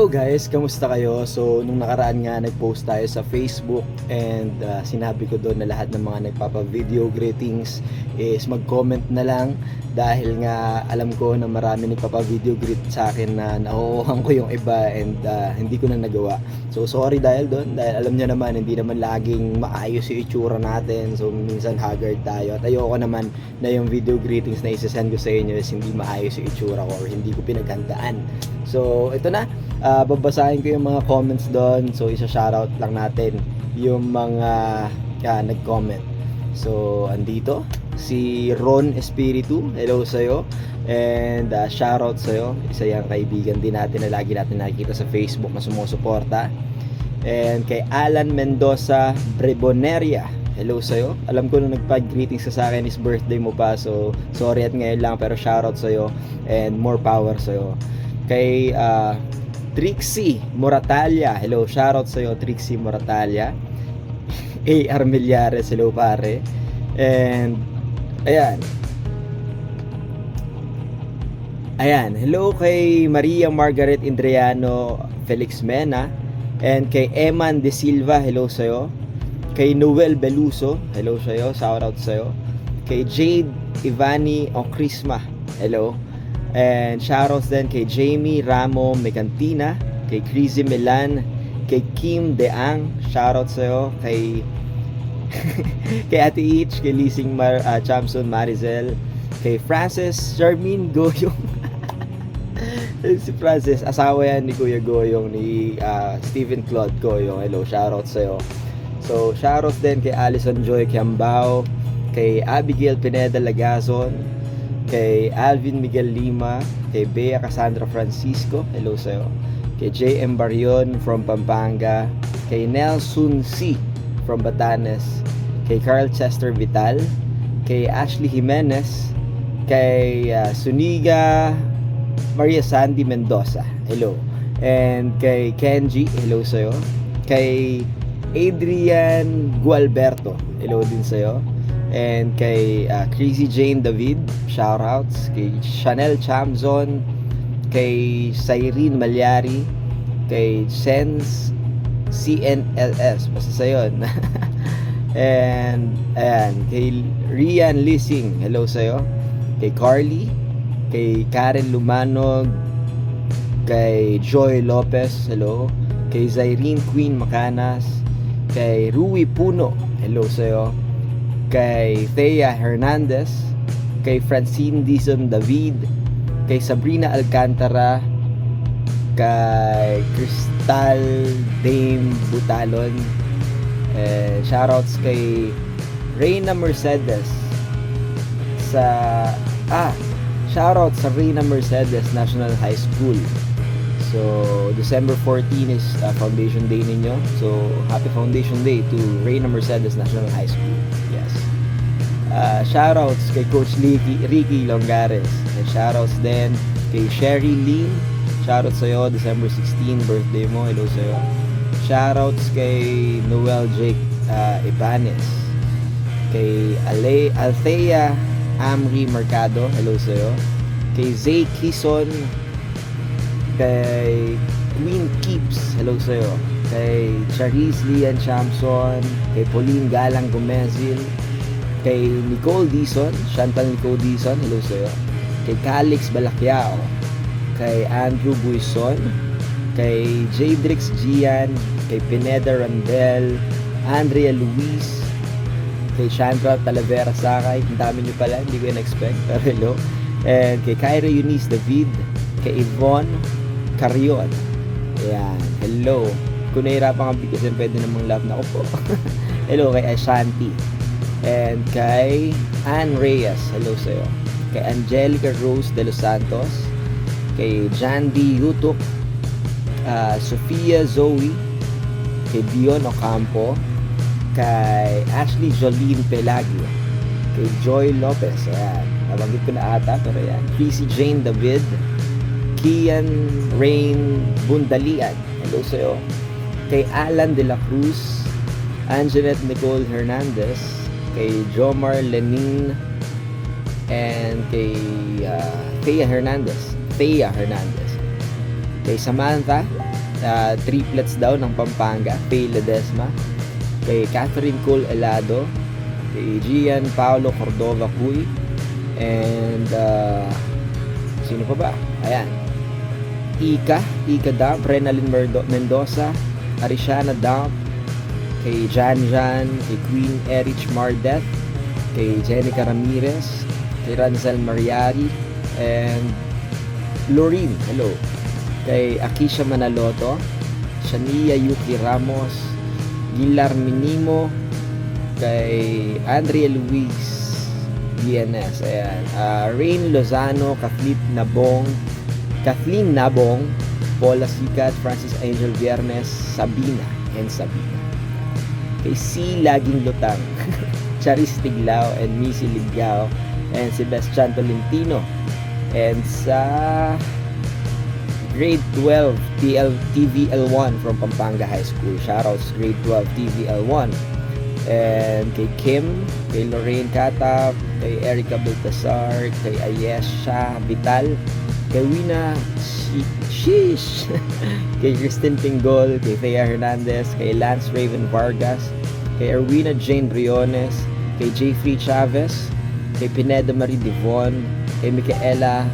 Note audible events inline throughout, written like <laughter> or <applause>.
Hello guys, kamusta kayo? So, nung nakaraan nga nag-post tayo sa Facebook and uh, sinabi ko doon na lahat ng mga nagpapa-video greetings is mag-comment na lang dahil nga alam ko na marami nagpapa-video greet sa akin na nauuhan ko yung iba and uh, hindi ko na nagawa. So, sorry dahil doon dahil alam niyo naman hindi naman laging maayos yung itsura natin. So, minsan haggard tayo at ayoko naman na yung video greetings na isasend ko sa inyo is hindi maayos yung itsura ko or hindi ko pinaghandaan. So, ito na. Ah, babasahin ko yung mga comments doon. So, isa-shoutout lang natin yung mga ah, nag-comment. So, andito si Ron Espiritu. Hello sa'yo. And uh, shoutout sa'yo. Isa yung kaibigan din natin na lagi natin nakikita sa Facebook na sumusuporta. And kay Alan Mendoza Breboneria. Hello sa'yo. Alam ko nung nagpag-greetings ka sa akin is birthday mo pa. So, sorry at ngayon lang. Pero shoutout sa'yo. And more power sa'yo. Kay ah, Trixie Moratalia. Hello, shoutout sa'yo Trixie Moratalia. <laughs> A.R. Millares, hello pare. And, ayan. Ayan, hello kay Maria Margaret Indriano Felix Mena. And kay Eman De Silva, hello sa'yo. Kay Noel Beluso, hello sa'yo, shoutout sa'yo. Kay Jade Ivani Ocrisma, hello. And shoutouts din kay Jamie Ramo Mecantina, kay Crazy Milan, kay Kim Deang, shoutout sa'yo, kay <laughs> kay Ate Ich, kay Lising Mar, ah, Chamson Marizel, kay Francis Charmin Goyong. <laughs> si Francis, asawa yan ni Kuya Goyong, ni ah, Stephen Claude Goyong. Hello, shoutout sa'yo. So, shoutouts din kay Alison Joy Kiambao, kay Abigail Pineda Lagazon, kay Alvin Miguel Lima, kay Bea Cassandra Francisco, hello sa'yo, kay JM Barion from Pampanga, kay Nelson C. from Batanes, kay Carl Chester Vital, kay Ashley Jimenez, kay ah, Suniga Maria Sandy Mendoza, hello, and kay Kenji, hello sa'yo, kay Adrian Gualberto, hello din sa'yo, and kay ah, Crazy Jane David, shoutouts, kay Chanel Chamzon, kay Cyrene Malyari, kay Sense CNLS, basta sa yun. <laughs> and, ayan, kay Rian Lising, hello sa'yo, kay Carly, kay Karen Lumanog, kay Joy Lopez, hello, kay Zyrene Queen Macanas, kay Rui Puno, hello sa'yo, kay Thea Hernandez, kay Francine Dizon David, kay Sabrina Alcantara, kay Crystal Dame Butalon, eh, shoutouts kay Reyna Mercedes sa ah shoutout sa Reyna Mercedes National High School. So December 14 is uh, Foundation Day ninyo. So happy Foundation Day to Reyna Mercedes National High School. Yes. Uh, shoutouts kay Coach Ricky, Ricky Longares. And shoutouts din kay Sherry Lynn shoutouts sa'yo December 16 birthday mo hello sa'yo. Shoutouts kay Noel Jake uh, Ibanez. Kay Ale Althea Amri Mercado hello sa'yo. Kay Zay Kison kay Queen Keeps hello sa'yo. Kay Charisse Lian Chamson. Kay Pauline Galang Gomezil. Kay Nicole Dizon Chantal Nicole Dizon hello sa'yo. Kay Calix Balakyao kay Andrew Buison kay Jadrix Gian kay Pineda Randel Andrea Luis kay Chandra Talavera Sakay ang dami nyo pala hindi ko in-expect <laughs> pero hello. And kay Kyra Eunice David kay Yvonne Carion ayan hello. Kung nahirapan kang bigyan pwede namang love na ako po. <laughs> Hello kay Ashanti. And kay Ann Reyes hello sa'yo. Kay Angelica Rose de los Santos kay Jandy Yutuk ah, Sofia Zoe kay Dion Ocampo kay Ashley Jolene Pelagio kay Joy Lopez. Ayan nabanggit ko na ata pero ayan. Chrissy Jane David Kian Rain Bundalian. Hello sa'yo. Kay Alan De La Cruz Anjanette Nicole Hernandez kay Jomar Lenin and kay uh, Thea Hernandez Thea Hernandez kay Samantha ah, triplets daw ng Pampanga, Faye Ledesma, kay Catherine Cole Elado, kay Gian Paolo Cordova Cuy, and uh, sino pa ba? Ayan. Ika, Ika Damp, Renalyn Mendoza, Arishana Damp, kay Jan Jan, kay Queen Erich Mardeth, kay Jenica Ramirez, kay Ranzel Mariari, and Loreen, hello, kay Akisha Manaloto, Shania Yuki Ramos, Gilar Minimo, kay Andrea Luis DNS, ayan, Ah, Rain Lozano, Kathleen Nabong, Kathleen Nabong, Paula Sikat, Francis Angel Viernes, Sabina, and Sabina. Kay C. Laging Lutang, <laughs> Charis Tiglao, and Missy Liggao, and Sebastian Tolentino. And sa grade 12 TL TVL1 from Pampanga High School. Shoutouts grade 12 TVL1. And kay Kim, kay Lorraine Katap, kay Erica Baltasar, kay Ayesha Vital, kay Wina Shish, <laughs> kay Kristen Pingol, kay Thea Hernandez, kay Lance Raven Vargas, kay Erwina Jane Briones, kay Jeffrey Chavez, kay Pineda Marie Devon, kay Micaela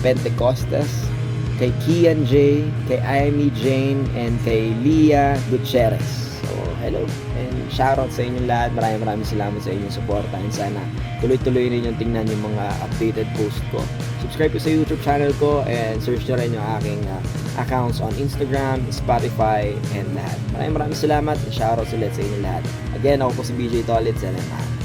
Pentecostes, kay Kian J, kay Amy Jane, and kay Leah Gutierrez. So, hello. And shoutout sa inyong lahat. Maraming maraming salamat sa inyong suporta. And sana tuloy-tuloy rin yung tingnan yung mga updated post ko. Subscribe ko sa YouTube channel ko and search nyo rin yung aking uh, accounts on Instagram, Spotify, and lahat. Maraming maraming salamat and shoutout ulit sa inyong lahat. Again, ako po si BJ Tolitz and I'm out.